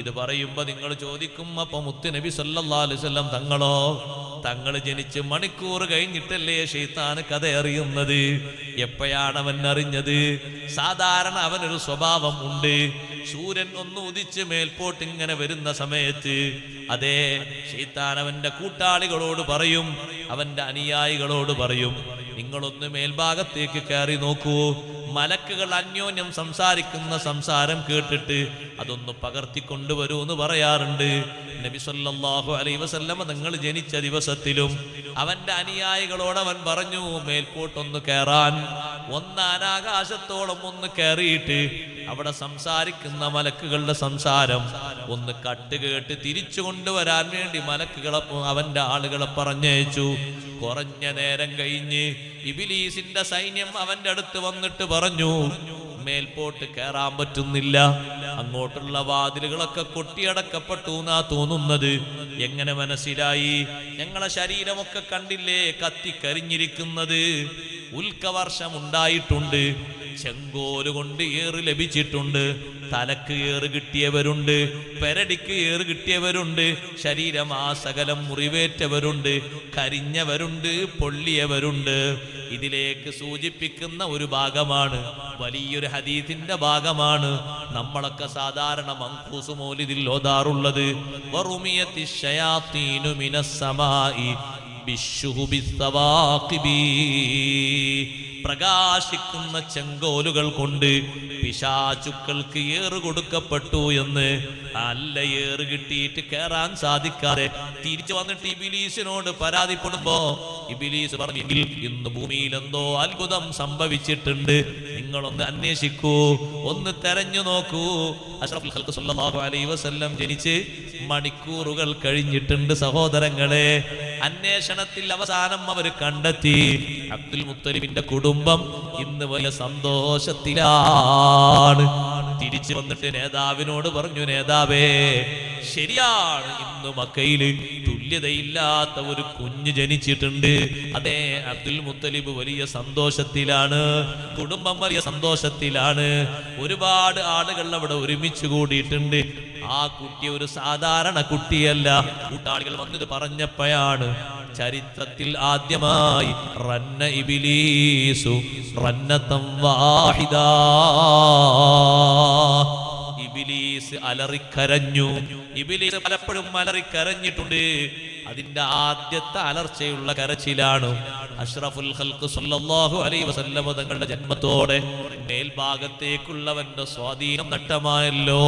ഇത് പറയുമ്പോ നിങ്ങൾ ചോദിക്കും അപ്പൊ മുത്തുനബി സല്ലാസ്വല്ലം തങ്ങളോ? തങ്ങൾ ജനിച്ച് മണിക്കൂർ കഴിഞ്ഞിട്ടല്ലേ ഷെയ്ത്താന് കഥ അറിയുന്നത് എപ്പോഴാണ് അവൻ അറിഞ്ഞത്? സാധാരണ അവനൊരു സ്വഭാവം ഉണ്ട്. സൂര്യൻ ഒന്ന് ഉദിച്ച് മേൽപോട്ട് ഇങ്ങനെ വരുന്ന സമയത്ത് അതേ ഷെയ്ത്താൻ അവന്റെ കൂട്ടാളികളോട് പറയും അവന്റെ അനുയായികളോട് പറയും നിങ്ങളൊന്ന് മേൽഭാഗത്തേക്ക് കയറി നോക്കൂ. മലക്കുകൾ അന്യോന്യം സംസാരിക്കുന്ന സംസാരം കേട്ടിട്ട് അതൊന്ന് പകർത്തി കൊണ്ടുവരൂ എന്ന് പറയാറുണ്ട്. നബി സല്ലല്ലാഹു അലൈഹി വസല്ലമ നിങ്ങൾ ജനിച്ച ദിവസത്തിലും അവന്റെ അനുയായികളോട് അവൻ പറഞ്ഞു മേൽപോട്ടൊന്ന് കയറാൻ. ഒന്ന് അനാകാശത്തോളം ഒന്ന് കയറിയിട്ട് അവിടെ സംസാരിക്കുന്ന മലക്കുകളുടെ സംസാരം ഒന്ന് കട്ട് കേട്ട് തിരിച്ചു കൊണ്ടുവരാൻ വേണ്ടി മലക്കുകളെ അവന്റെ ആളുകളെ പറഞ്ഞയച്ചു. കുറഞ്ഞ നേരം കഴിഞ്ഞ് ഇബിലീസിന്റെ സൈന്യം അവന്റെ അടുത്ത് വന്നിട്ട് പറഞ്ഞു മേൽപോട്ട് കയറാൻ പറ്റുന്നില്ല. അങ്ങോട്ടുള്ള വാതിലുകളൊക്കെ കൊട്ടിയടക്കപ്പെട്ടു എന്നാ തോന്നുന്നത്. എങ്ങനെ മനസ്സിലായി? ഞങ്ങളെ ശരീരമൊക്കെ കണ്ടില്ലേ കത്തിക്കരിഞ്ഞിരിക്കുന്നത്. ഉൽക്കവർഷം ഉണ്ടായിട്ടുണ്ട്. ചെങ്കോൽ കൊണ്ട് ഏറ് ലഭിച്ചിട്ടുണ്ട്. തലക്ക് ഏറ് കിട്ടിയവരുണ്ട് പെരടിക്ക് ഏറ് കിട്ടിയവരുണ്ട് ശരീരം ആ സകലം മുറിവേറ്റവരുണ്ട് കരിഞ്ഞവരുണ്ട് പൊള്ളിയവരുണ്ട് ഇതിലേക്ക് സൂചിപ്പിക്കുന്ന ഒരു ഭാഗമാണ് വലിയൊരു ഹദീത്തിന്റെ ഭാഗമാണ് നമ്മളൊക്കെ സാധാരണ മങ്കൂസ് മോലിതിൽ ഓതാറുള്ളത്. പ്രകാശിക്കുന്ന ചെങ്കോലുകൾ കൊണ്ട് പിശാചുക്കൾക്ക് ഏറ് കൊടുക്കപ്പെട്ടു എന്ന് നല്ല ഏറ് കിട്ടിയിട്ട് കയറാൻ സാധിക്കാതെ തിരിച്ചു വന്നിട്ട് ഇബിലീസിനോട് പരാതിപ്പെടുമ്പോ ഇബിലീസ് പറഞ്ഞു ഇന്ന് ഭൂമിയിൽ എന്തോ അത്ഭുതം സംഭവിച്ചിട്ടുണ്ട്. നിങ്ങളൊന്ന് അന്വേഷിക്കൂ ഒന്ന് തെരഞ്ഞു നോക്കൂ. അഷ്റഫുൽ സല്ലല്ലാഹു അലൈഹി വസല്ലം ജനിച്ച് മണിക്കൂറുകൾ കഴിഞ്ഞിട്ടുണ്ട് സഹോദരങ്ങളെ. അന്വേഷണത്തിൽ അവസാനം അവർ കണ്ടെത്തി. അബ്ദുൽ മുത്തലിബിന്റെ കുടുംബം ഇന്ന് വലിയ സന്തോഷത്തിലാണ്. തിരിച്ചു വന്നിട്ട് നേതാവിനോട് പറഞ്ഞു നേതാവേ ശരിയാണ് ഇന്ന് മക്കയിൽ തുല്യതയില്ലാത്ത ഒരു കുഞ്ഞ് ജനിച്ചിട്ടുണ്ട്. അതെ അബ്ദുൽ മുത്തലിബ് വലിയ സന്തോഷത്തിലാണ്. കുടുംബം വലിയ സന്തോഷത്തിലാണ്. ഒരുപാട് ആളുകൾ അവിടെ ഒരുമിച്ച് കൂടിയിട്ടുണ്ട്. ആ കുട്ടി ഒരു സാധാരണ കുട്ടിയല്ല. കൂട്ടാളികൾ വന്നത് പറഞ്ഞപ്പോഴാണ് ചരിത്രത്തിൽ ആദ്യമായി റന്ന ഇബിലീസു റന്നത്തം വാഹിദാ. ഇബിലീസ് അലറിക്കരഞ്ഞു. ഇബിലീസ് പലപ്പോഴും അലറിക്കരഞ്ഞിട്ടുണ്ട്. അതിന്റെ ആദ്യത്തെ അലർച്ചയുള്ള കരച്ചിലാണ്. അഷ്റഫുൽ ഹൽക്ക് സല്ലല്ലാഹു അലൈഹി വസല്ലമ തങ്ങളുടെ ജന്മത്തോടെ മേൽഭാഗത്തേക്കുള്ളവന്റെ സ്വാധീനം നഷ്ടമായല്ലോ.